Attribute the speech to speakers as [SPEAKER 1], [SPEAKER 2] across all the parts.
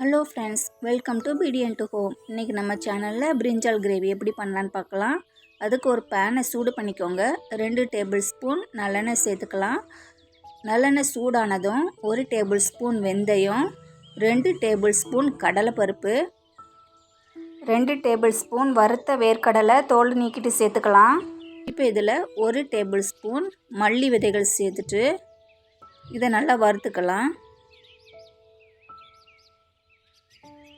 [SPEAKER 1] Hello friends welcome to பிடியன் to home இன்றைக்கி நம்ம சேனலில் பிரிஞ்சால் கிரேவி எப்படி பண்ணலான்னு பார்க்கலாம். அதுக்கு ஒரு பேனை சூடு பண்ணிக்கோங்க. ரெண்டு டேபிள் ஸ்பூன் நல்லெண்ணெய் சேர்த்துக்கலாம். நல்லெண்ணெய் சூடானதும் ஒரு டேபிள் ஸ்பூன் வெந்தயம் ரெண்டு டேபிள் ஸ்பூன் கடலைப்பருப்பு ரெண்டு டேபிள் ஸ்பூன் வறுத்த வேர்க்கடலை தோல் நீக்கிட்டு சேர்த்துக்கலாம். இப்போ இதில் ஒரு டேபிள் ஸ்பூன் மல்லி விதைகள் சேர்த்துட்டு இதை நல்லா வறுத்துக்கலாம்.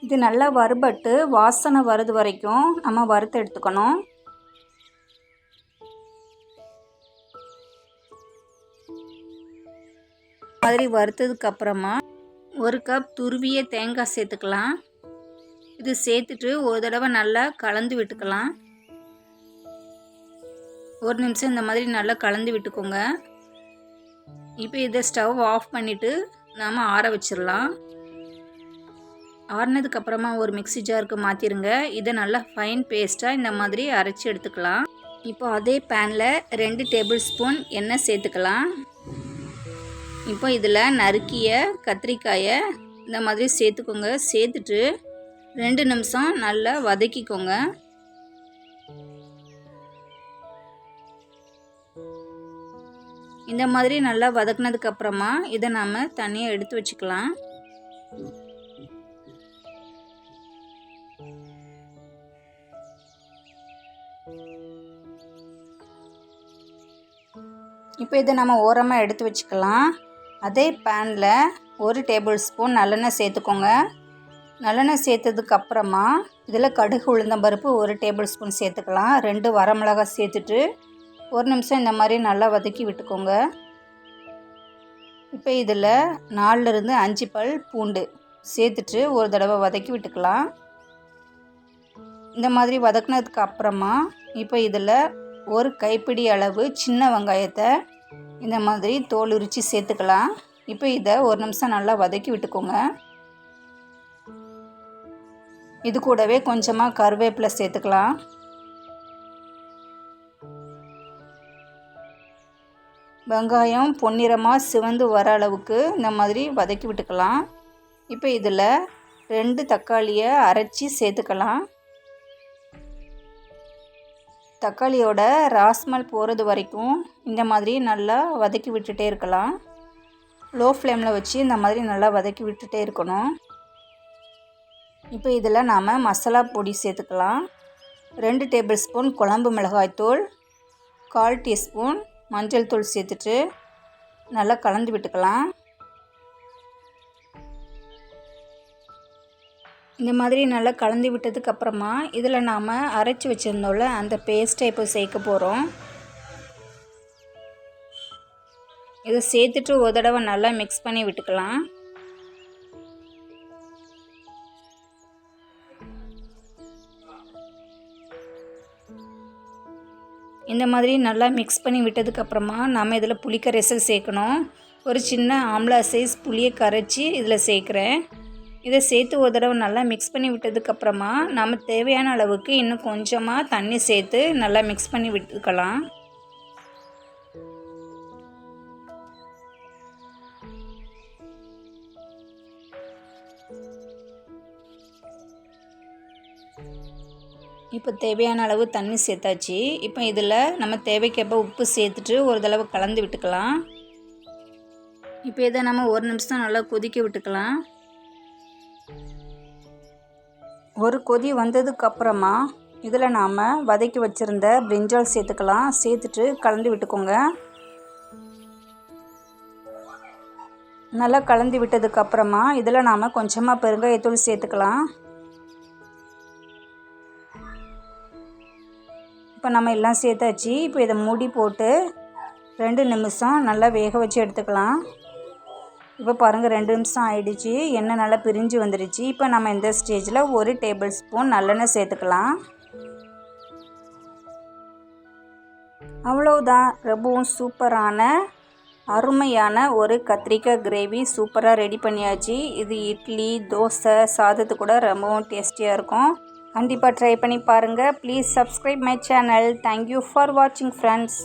[SPEAKER 1] இது நல்லா வறுபட்டு வாசனை வருது வரைக்கும் நம்ம வறுத்து எடுத்துக்கணும். மாதிரி வறுத்ததுக்கு அப்புறமா ஒரு கப் துருவிய தேங்காய் சேர்த்துக்கலாம். இது சேர்த்துட்டு ஒரு தடவை நல்லா கலந்து விட்டுக்கலாம். ஒரு நிமிஷம் இந்த மாதிரி நல்லா கலந்து விட்டுக்கோங்க. இப்போ இதை ஸ்டவ் ஆஃப் பண்ணிவிட்டு நாம் ஆற வச்சிடலாம். ஆறுனதுக்கு அப்புறமா ஒரு மிக்ஸி ஜாருக்கு மாற்றிருங்க இதை நல்லா ஃபைன் பேஸ்ட்டாக இந்த மாதிரி அரைச்சி எடுத்துக்கலாம். இப்போ அதே பேனில் ரெண்டு டேபிள் ஸ்பூன் எண்ணெய் சேர்த்துக்கலாம். இப்போ இதில் நறுக்கிய கத்திரிக்காயை இந்த மாதிரி சேர்த்துக்கோங்க. சேர்த்துட்டு ரெண்டு நிமிஷம் நல்லா வதக்கிக்கோங்க. இந்த மாதிரி நல்லா வதக்குனதுக்கப்புறமா இதை நாம் தனியாக எடுத்து வச்சுக்கலாம். இப்போ இதை நம்ம ஓரமாக எடுத்து வச்சுக்கலாம். அதே பேனில் ஒரு டேபிள் ஸ்பூன் நல்லெண்ணெய் சேர்த்துக்கோங்க. நல்லெண்ணெய் சேர்த்ததுக்கப்புறமா இதில் கடுகு உளுந்தம்பருப்பு ஒரு டேபிள் ஸ்பூன் சேர்த்துக்கலாம். ரெண்டு வரமிளகாய் சேர்த்துட்டு ஒரு நிமிஷம் இந்த மாதிரி நல்லா வதக்கி விட்டுக்கோங்க. இப்போ இதில் நாலுலேருந்து அஞ்சு பல் பூண்டு சேர்த்துட்டு ஒரு தடவை வதக்கி விட்டுக்கலாம். இந்த மாதிரி வதக்குனதுக்கு அப்புறமா இப்போ இதில் ஒரு கைப்பிடி அளவு சின்ன வெங்காயத்தை இந்த மாதிரி தோல் உரித்து சேர்த்துக்கலாம். இப்போ இதை ஒரு நிமிஷம் நல்லா வதக்கி விட்டுக்கோங்க. இது கூடவே கொஞ்சமாக கருவேப்பிலை சேர்த்துக்கலாம். வெங்காயம் பொன்னிறமாக சிவந்து வர அளவுக்கு இந்த மாதிரி வதக்கி விட்டுக்கலாம். இப்போ இதில் ரெண்டு தக்காளியை அரைச்சி சேர்த்துக்கலாம். தக்காளியோட ராஸ்மல் போகிறது வரைக்கும் இந்த மாதிரி நல்லா வதக்கி விட்டுட்டே இருக்கலாம். லோ ஃப்ளேமில் வச்சு இந்த மாதிரி நல்லா வதக்கி விட்டுட்டே இருக்கணும். இப்போ இதில் நாம் மசாலா பொடி சேர்த்துக்கலாம். ரெண்டு டேபிள் ஸ்பூன் குழம்பு மிளகாய்த்தூள் கால் டீஸ்பூன் மஞ்சள் தூள் சேர்த்துட்டு நல்லா கலந்து விட்டுக்கலாம். இந்த மாதிரி நல்லா கலந்து விட்டதுக்கு அப்புறமா இதில் நாம் அரைச்சி வச்சுருந்தோம்ல அந்த பேஸ்ட்டை இப்போ சேர்க்க போகிறோம் இதை சேர்த்துட்டு ஒரு தடவை நல்லா மிக்ஸ் பண்ணி விட்டுக்கலாம். இந்த மாதிரி நல்லா மிக்ஸ் பண்ணி விட்டதுக்கப்புறமா நம்ம இதில் புளிக்கரைசல் சேர்க்கணும். ஒரு சின்ன ஆம்லா சைஸ் புளியை கரைச்சி இதில் சேர்க்குறேன். இதை சேர்த்து ஒரு தடவை நல்லா மிக்ஸ் பண்ணி விட்டதுக்கப்புறமா நம்ம தேவையான அளவுக்கு இன்னும் கொஞ்சமாக தண்ணி சேர்த்து நல்லா மிக்ஸ் பண்ணி விட்டுக்கலாம். இப்போ தேவையான அளவு தண்ணி சேர்த்தாச்சு. இப்போ இதில் நம்ம தேவைக்கேற்ப உப்பு சேர்த்துட்டு ஒரு தடவை கலந்து விட்டுக்கலாம். இப்போ இதை நம்ம ஒரு நிமிஷம் நல்லா கொதிக்க விட்டுக்கலாம். ஒரு கொதி வந்ததுக்கப்புறமா இதில் நாம் வதக்கி வச்சுருந்த பிரிஞ்சால் சேர்த்துக்கலாம். சேர்த்துட்டு கலந்து விட்டுக்கோங்க. நல்லா கலந்து விட்டதுக்கப்புறமா இதில் நாம் கொஞ்சமாக பெருங்காயத்தூள் சேர்த்துக்கலாம். இப்போ நம்ம எல்லாம் சேர்த்தாச்சு. இப்போ இதை மூடி போட்டு ரெண்டு நிமிஷம் நல்லா வேக வச்சு எடுத்துக்கலாம். இப்போ பாருங்கள் ரெண்டு நிமிஷம் ஆயிடுச்சு. எண்ணெய் நல்லா பிரிஞ்சு வந்துடுச்சு இப்போ நம்ம இந்த ஸ்டேஜில் ஒரு டேபிள் ஸ்பூன் நல்லெண்ணெய் சேர்த்துக்கலாம். அவ்வளவுதான். ரொம்பவும் சூப்பரான அருமையான ஒரு கத்திரிக்காய் கிரேவி சூப்பராக ரெடி பண்ணியாச்சு. இது இட்லி தோசை சாதத்து கூட ரொம்பவும் டேஸ்டியாக இருக்கும். கண்டிப்பாக ட்ரை பண்ணி பாருங்கள் please subscribe my channel thank you for வாட்சிங் ஃப்ரெண்ட்ஸ்